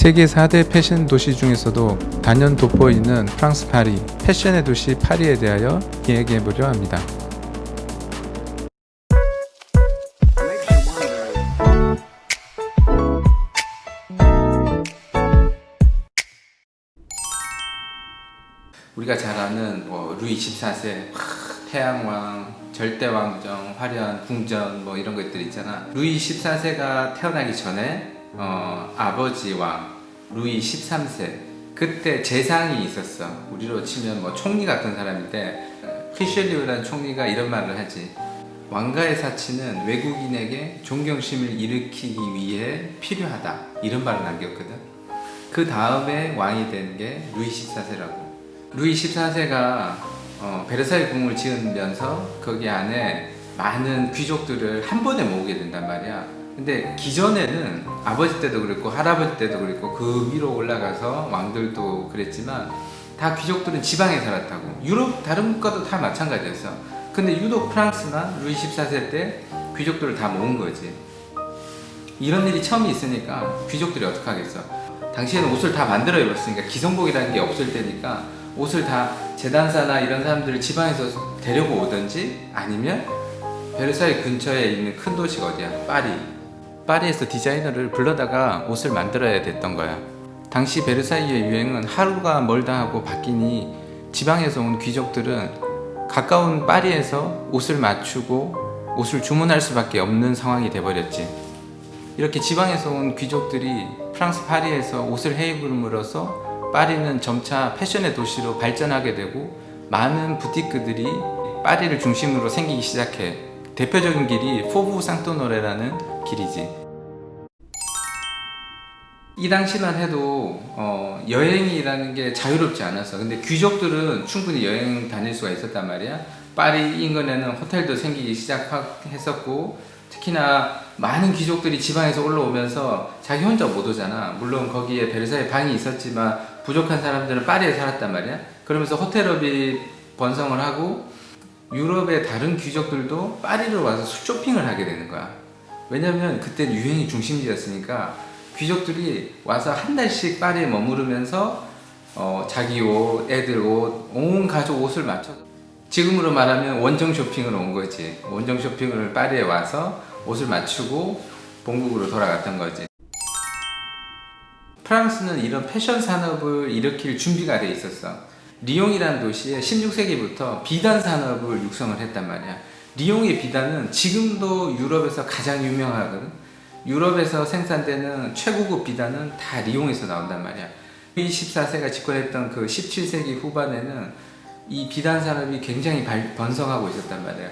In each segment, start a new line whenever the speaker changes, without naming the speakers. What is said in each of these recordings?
세계 4대 패션 도시 중에서도 단연 돋보이는 프랑스 파리, 패션의 도시 파리에 대하여 이야기해 보려 합니다. 우리가 잘 아는 뭐 루이 14세, 태양왕, 절대왕정, 화려한 궁전 뭐 이런 것들 있잖아. 루이 14세가 태어나기 전에 어, 아버지 왕 루이 13세 그때 재상이 있었어. 우리로 치면 뭐 총리 같은 사람인데 피셜리우라는 총리가 이런 말을 하지. 왕가의 사치는 외국인에게 존경심을 일으키기 위해 필요하다. 이런 말을 남겼거든. 그 다음에 왕이 된 게 루이 14세라고. 루이 14세가 어, 베르사유 궁을 지으면서 거기 안에 많은 귀족들을 한 번에 모으게 된단 말이야. 근데 기존에는 아버지 때도 그랬고 할아버지 때도 그랬고 그 위로 올라가서 왕들도 그랬지만 다 귀족들은 지방에 살았다고. 유럽 다른 국가도 다 마찬가지였어. 근데 유독 프랑스나 루이 14세 때 귀족들을 다 모은 거지. 이런 일이 처음 있으니까 귀족들이 어떻게 하겠어? 당시에는 옷을 다 만들어 입었으니까 기성복이라는 게 없을 때니까 옷을 다 재단사나 이런 사람들을 지방에서 데려고 오든지 아니면 베르사유 근처에 있는 큰 도시가 어디야? 파리. 파리에서 디자이너를 불러다가 옷을 만들어야 됐던 거야. 당시 베르사유의 유행은 하루가 멀다 하고 바뀌니 지방에서 온 귀족들은 가까운 파리에서 옷을 맞추고 옷을 주문할 수밖에 없는 상황이 돼버렸지. 이렇게 지방에서 온 귀족들이 프랑스 파리에서 옷을 해입음으로써 파리는 점차 패션의 도시로 발전하게 되고 많은 부티크들이 파리를 중심으로 생기기 시작해. 대표적인 길이 포부 상토노레라는 길이지. 이 당시만 해도 어, 여행이라는 게 자유롭지 않았어. 근데 귀족들은 충분히 여행 다닐 수가 있었단 말이야. 파리 인근에는 호텔도 생기기 시작했었고 특히나 많은 귀족들이 지방에서 올라오면서 자기 혼자 못 오잖아. 물론 거기에 베르사유 방이 있었지만 부족한 사람들은 파리에 살았단 말이야. 그러면서 호텔업이 번성을 하고 유럽의 다른 귀족들도 파리로 와서 쇼핑을 하게 되는 거야. 왜냐면 그때 유행이 중심지였으니까 귀족들이 와서 한 달씩 파리에 머무르면서 어, 자기 옷, 애들 옷, 온 가족 옷을 맞춰서 지금으로 말하면 원정 쇼핑을 온 거지. 원정 쇼핑을 파리에 와서 옷을 맞추고 본국으로 돌아갔던 거지. 프랑스는 이런 패션 산업을 일으킬 준비가 돼 있었어. 리옹이라는 도시에 16세기부터 비단 산업을 육성을 했단 말이야. 리옹의 비단은 지금도 유럽에서 가장 유명하거든. 유럽에서 생산되는 최고급 비단은 다 리옹에서 나온단 말이야. 루이 14세가 집권했던 그 17세기 후반에는 이 비단 산업이 굉장히 발, 번성하고 있었단 말이야.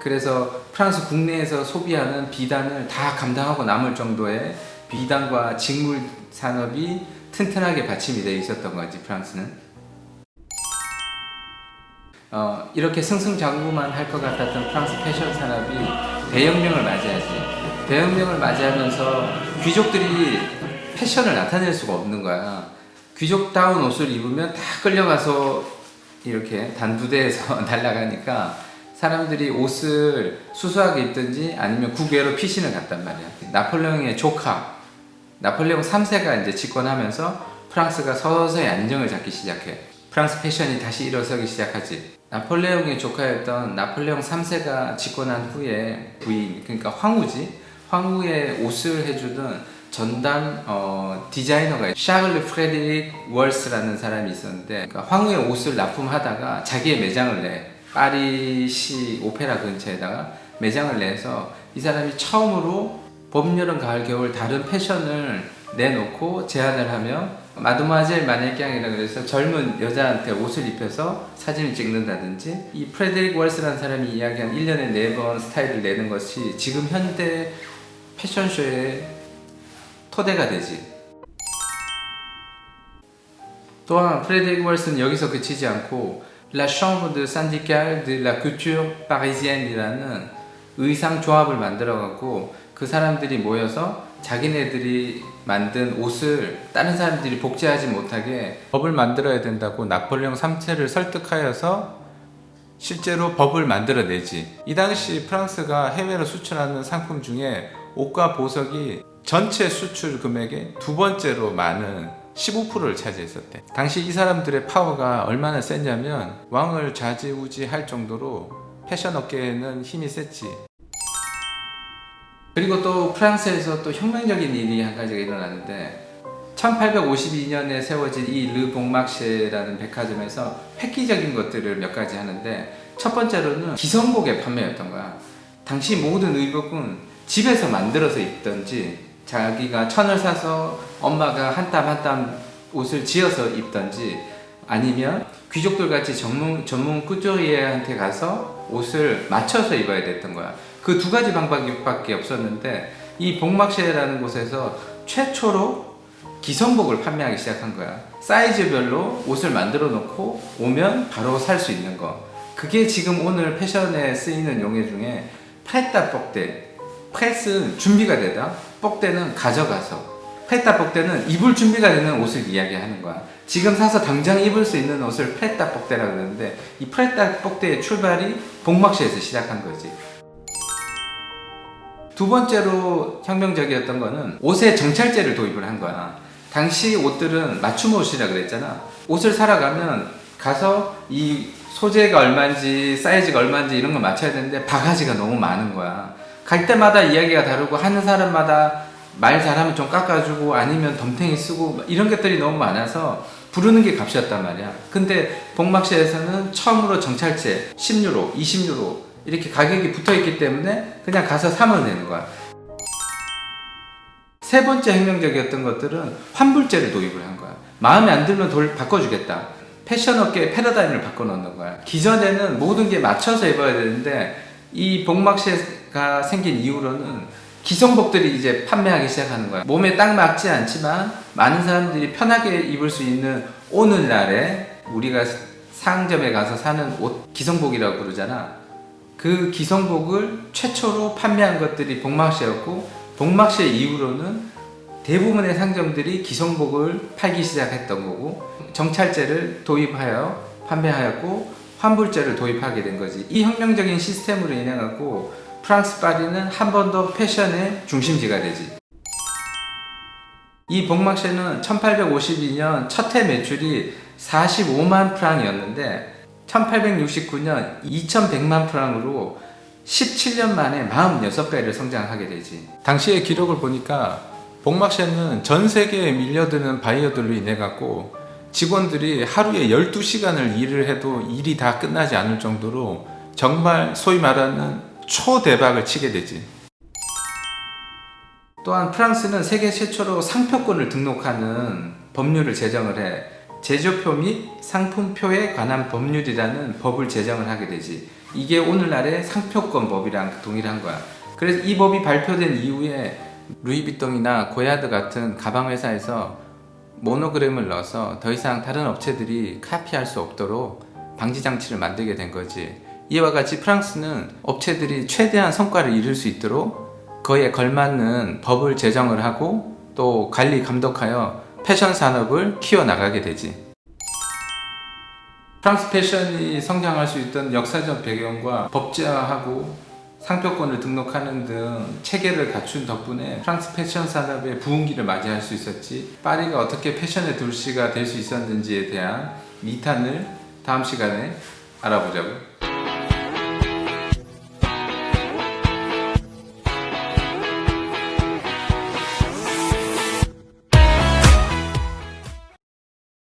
그래서 프랑스 국내에서 소비하는 비단을 다 감당하고 남을 정도의 비단과 직물 산업이 튼튼하게 받침이 되어 있었던 거지 프랑스는. 어, 이렇게 승승장구만 할 것 같았던 프랑스 패션 산업이 대혁명을 맞이하지. 대혁명을 맞이하면서 귀족들이 패션을 나타낼 수가 없는 거야. 귀족다운 옷을 입으면 다 끌려가서 이렇게 단부대에서 날아가니까 사람들이 옷을 수수하게 입든지 아니면 국외로 피신을 갔단 말이야. 나폴레옹의 조카, 나폴레옹 3세가 이제 집권하면서 프랑스가 서서히 안정을 잡기 시작해. 프랑스 패션이 다시 일어서기 시작하지. 나폴레옹의 조카였던 나폴레옹 3세가 집권한 후에 부인, 그러니까 황후지. 황후의 옷을 해주던 전담 어, 디자이너가 샤를르 프레드릭 월스라는 사람이 있었는데 그러니까 황후의 옷을 납품하다가 자기의 매장을 내 파리시 오페라 근처에다가 매장을 내서 이 사람이 처음으로 봄, 여름, 가을, 겨울 다른 패션을 내놓고 제안을 하며 마드모아젤 마네킹이라 그래서 젊은 여자한테 옷을 입혀서 사진을 찍는다든지 이 프레드릭 월스라는 사람이 이야기한 1년에 4번 스타일을 내는 것이 지금 현대 패션쇼의 토대가 되지. 또한 프레드릭 월스는 여기서 그치지 않고 La Chambre de Syndicale de la Couture Parisienne이라는 의상 조합을 만들어 갖고 그 사람들이 모여서 자기네들이 만든 옷을 다른 사람들이 복제하지 못하게 법을 만들어야 된다고 나폴레옹 3세를 설득하여서 실제로 법을 만들어내지. 이 당시 프랑스가 해외로 수출하는 상품 중에 옷과 보석이 전체 수출 금액의 두 번째로 많은 15%를 차지했었대. 당시 이 사람들의 파워가 얼마나 셌냐면 왕을 좌지우지할 정도로 패션 업계에는 힘이 셌지. 그리고 또 프랑스에서 또 혁명적인 일이 한 가지가 일어났는데 1852년에 세워진 이 르봉막쉐라는 백화점에서 획기적인 것들을 몇 가지 하는데 첫 번째로는 기성복의 판매였던 거야. 당시 모든 의복은 집에서 만들어서 입던지 자기가 천을 사서 엄마가 한 땀 한 땀 옷을 지어서 입던지 아니면 귀족들 같이 전문 전문 꾸조리에한테 가서 옷을 맞춰서 입어야 됐던 거야. 그 두 가지 방법밖에 없었는데 이 복막쉐라는 곳에서 최초로 기성복을 판매하기 시작한 거야. 사이즈별로 옷을 만들어 놓고 오면 바로 살 수 있는 거. 그게 지금 오늘 패션에 쓰이는 용어 중에 프레타 뻑대. 프레스는 준비가 되다. 뻑대는 가져가서. 프레타 뻑대는 입을 준비가 되는 옷을 이야기하는 거야. 지금 사서 당장 입을 수 있는 옷을 프레타 뻑대라고 그러는데 이 프레타 뻑대의 출발이 복막시에서 시작한 거지. 두 번째로 혁명적이었던 거는 옷에 정찰제를 도입을 한 거야. 당시 옷들은 맞춤 옷이라 그랬잖아. 옷을 사러 가면 가서 이 소재가 얼마인지 사이즈가 얼마인지 이런 걸 맞춰야 되는데 바가지가 너무 많은 거야. 갈 때마다 이야기가 다르고 하는 사람마다 말 잘하면 좀 깎아주고 아니면 덤탱이 쓰고 이런 것들이 너무 많아서 부르는 게 값이었단 말이야. 근데 복막시에서는 처음으로 정찰제 10유로, 20유로 이렇게 가격이 붙어 있기 때문에 그냥 가서 사면 되는 거야. 세 번째 혁명적이었던 것들은 환불제를 도입을 한 거야. 마음에 안 들면 돌 바꿔주겠다. 패션 업계의 패러다임을 바꿔놓는 거야. 기존에는 모든 게 맞춰서 입어야 되는데 이 복막시가 생긴 이후로는 기성복들이 이제 판매하기 시작하는 거야. 몸에 딱 맞지 않지만 많은 사람들이 편하게 입을 수 있는 오늘날에 우리가 상점에 가서 사는 옷 기성복이라고 부르잖아. 그 기성복을 최초로 판매한 것들이 복막시였고 복막시 이후로는 대부분의 상점들이 기성복을 팔기 시작했던 거고 정찰제를 도입하여 판매하였고 환불제를 도입하게 된 거지. 이 혁명적인 시스템으로 인해 갖고 프랑스 파리는 한 번 더 패션의 중심지가 되지. 이 복막쉐는 1852년 첫 해 매출이 45만 프랑이었는데 1869년 2100만 프랑으로 17년 만에 46배를 성장하게 되지. 당시의 기록을 보니까 복막쉐는 전 세계에 밀려드는 바이어들로 인해 갖고 직원들이 하루에 12시간을 일을 해도 일이 다 끝나지 않을 정도로 정말 소위 말하는 초대박을 치게 되지. 또한 프랑스는 세계 최초로 상표권을 등록하는 법률을 제정을 해 제조표 및 상품표에 관한 법률이라는 법을 제정을 하게 되지. 이게 오늘날의 상표권 법이랑 동일한 거야. 그래서 이 법이 발표된 이후에 루이비통이나 고야드 같은 가방 회사에서 모노그램을 넣어서 더 이상 다른 업체들이 카피할 수 없도록 방지 장치를 만들게 된 거지. 이와 같이 프랑스는 업체들이 최대한 성과를 이룰 수 있도록 그에 걸맞는 법을 제정을 하고 또 관리 감독하여 패션 산업을 키워 나가게 되지. 프랑스 패션이 성장할 수 있던 역사적 배경과 법제화하고 상표권을 등록하는 등 체계를 갖춘 덕분에 프랑스 패션 산업의 부흥기를 맞이할 수 있었지. 파리가 어떻게 패션의 도시가 될 수 있었는지에 대한 미탄을 다음 시간에 알아보자고요.